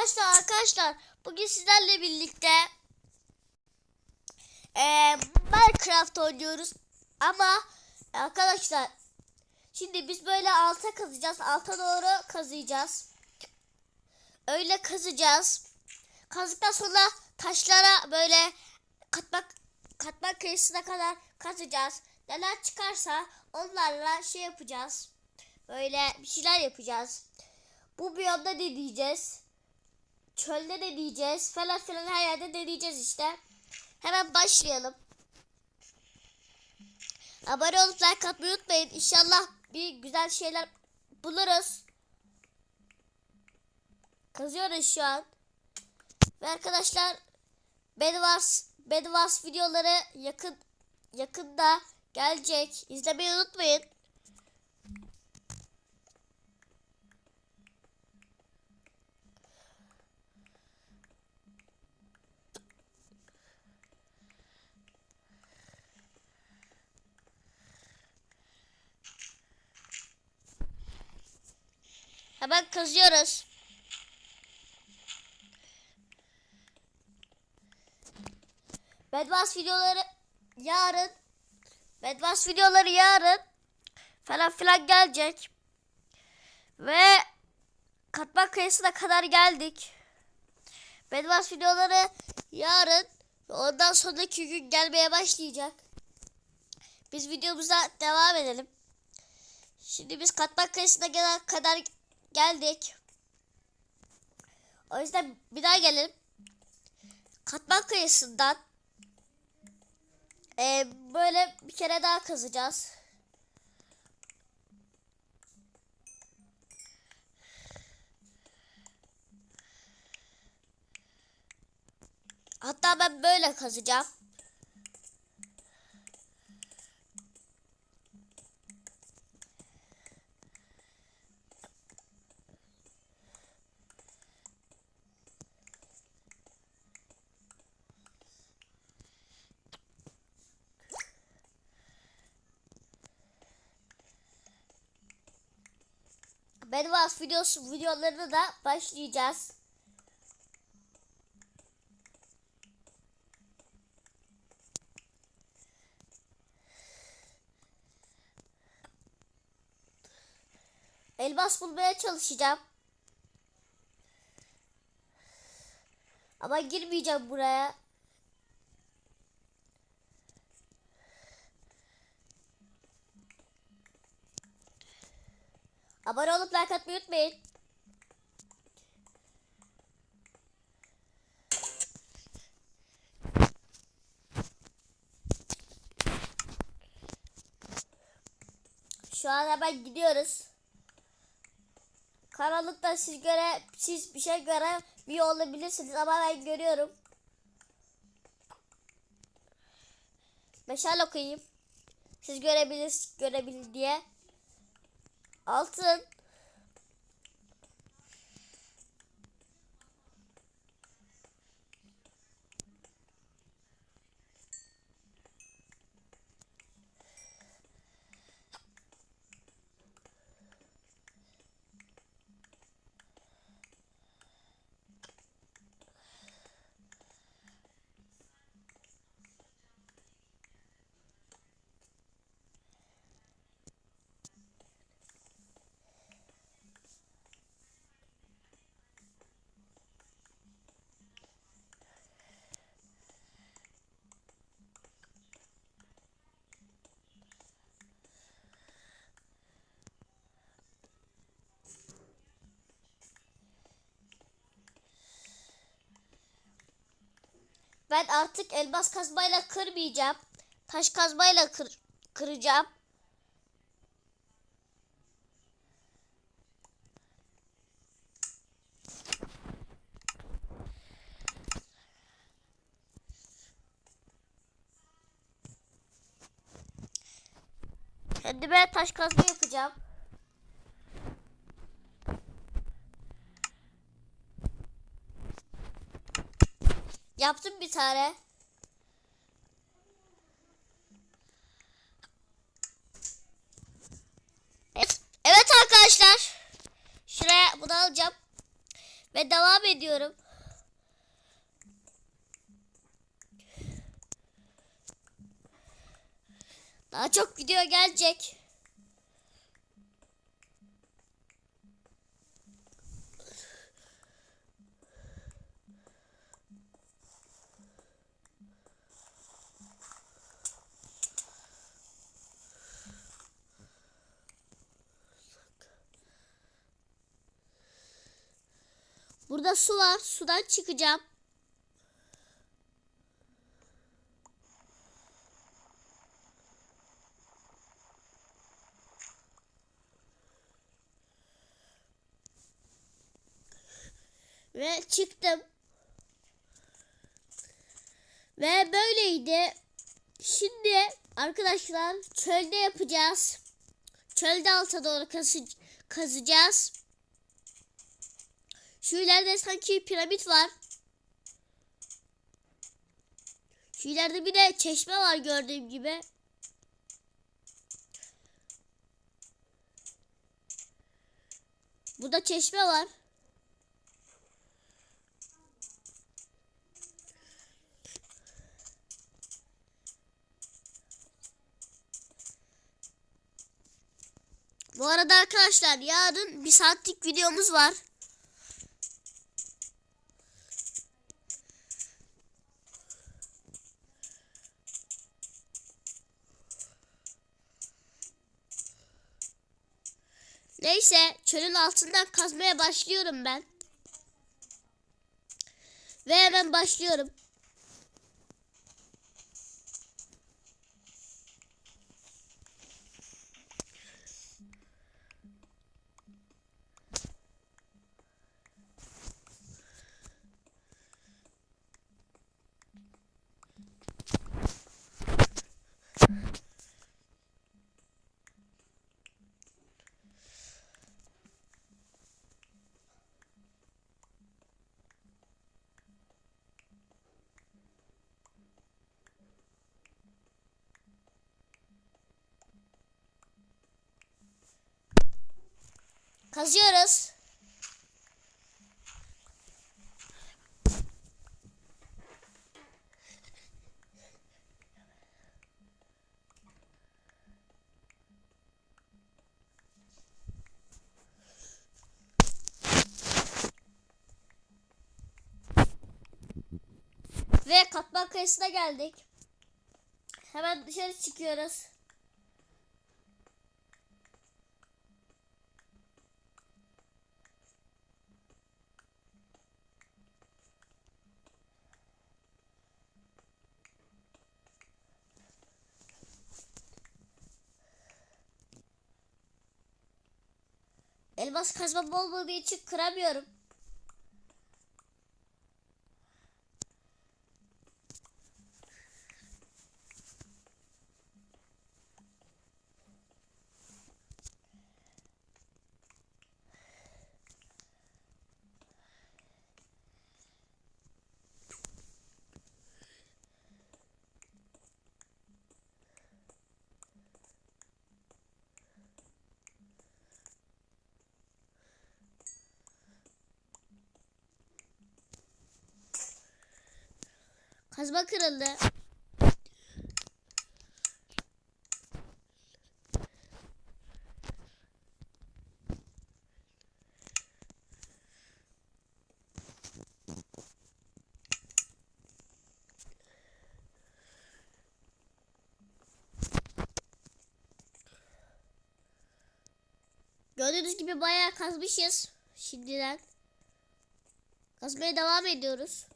arkadaşlar arkadaşlar bugün sizlerle birlikte eee, Minecraft oynuyoruz. Ama arkadaşlar şimdi biz böyle alta kazacağız. Alta doğru kazıyacağız öyle kazacağız. Kazdıktan sonra taşlara böyle katmak katmak kıyısına kadar kazacağız. Neler çıkarsa onlarla şey yapacağız. Böyle bir şeyler yapacağız. Bu biyomda deneyeceğiz. Çölde deneyeceğiz. Falan filan her yerde deneyeceğiz işte. Hemen başlayalım. Abone olup like atmayı unutmayın. İnşallah bir güzel şeyler buluruz. Kazıyoruz şu an. Ve arkadaşlar Bedwars, Bedwars videoları yakın yakında gelecek. İzlemeyi unutmayın. Hemen kazıyoruz. Bedwars videoları yarın. Bedwars videoları yarın falan filan gelecek. Ve katman kıyısına kadar geldik. Bedwars videoları yarın ondan sonraki gün gelmeye başlayacak. Biz videomuza devam edelim. Şimdi biz katman kıyısına kadar geldik. O yüzden bir daha gelelim. Katman kıyısından eee, böyle bir kere daha kazacağız. Hatta ben böyle kazacağım. Bedwars videosu videolarını da başlayacağız. Elmas bulmaya çalışacağım. Ama girmeyeceğim buraya. Abone olup like atmayı unutmayın. Şu an hemen gidiyoruz. Karanlıkta siz göre siz bir şey göremiyor olabilirsiniz ama ben görüyorum. Meşal okuyayım. Siz görebilir görebilir diye. Altın. Ben artık elmas kazmayla kırmayacağım. Taş kazmayla kır, kıracağım. Kendime taş kazma yapacağım. Yaptım bir tane. Evet, evet arkadaşlar. Şuraya bunu alacağım. Ve devam ediyorum. Daha çok video gelecek. Burada su var. Sudan çıkacağım. Ve çıktım. Ve böyleydi. Şimdi arkadaşlar çölde yapacağız. Çölde alta doğru kazı kazacağız. Şu ileride sanki piramit var. Şu ileride bir de çeşme var gördüğüm gibi. Burada çeşme var. Bu arada arkadaşlar yarın bir saatlik videomuz var. Çölün altından kazmaya başlıyorum ben. Ve hemen başlıyorum. Kazıyoruz. Ve katman kayısına geldik. Hemen dışarı çıkıyoruz. Elmas kazmam olmadığı için kıramıyorum. Kazma kırıldı. Gördüğünüz gibi bayağı kazmışız şimdiden. Kazmaya devam ediyoruz.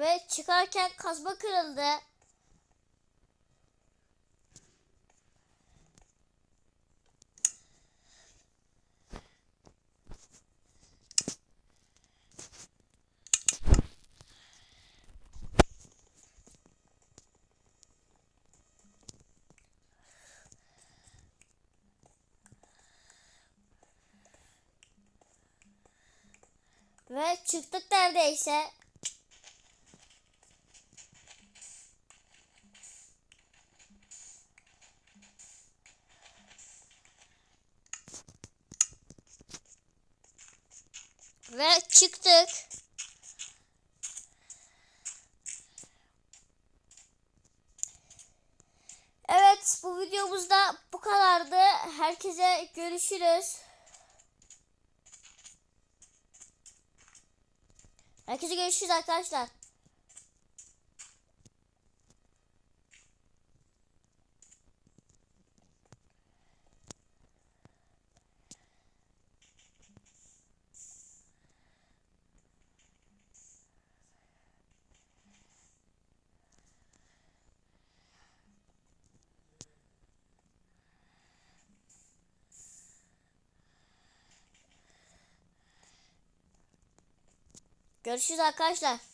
Ve çıkarken kazma kırıldı. Ve çıktık neredeyse. Videomuzda bu kadardı. Herkese görüşürüz. Herkese görüşürüz arkadaşlar. Görüşürüz arkadaşlar.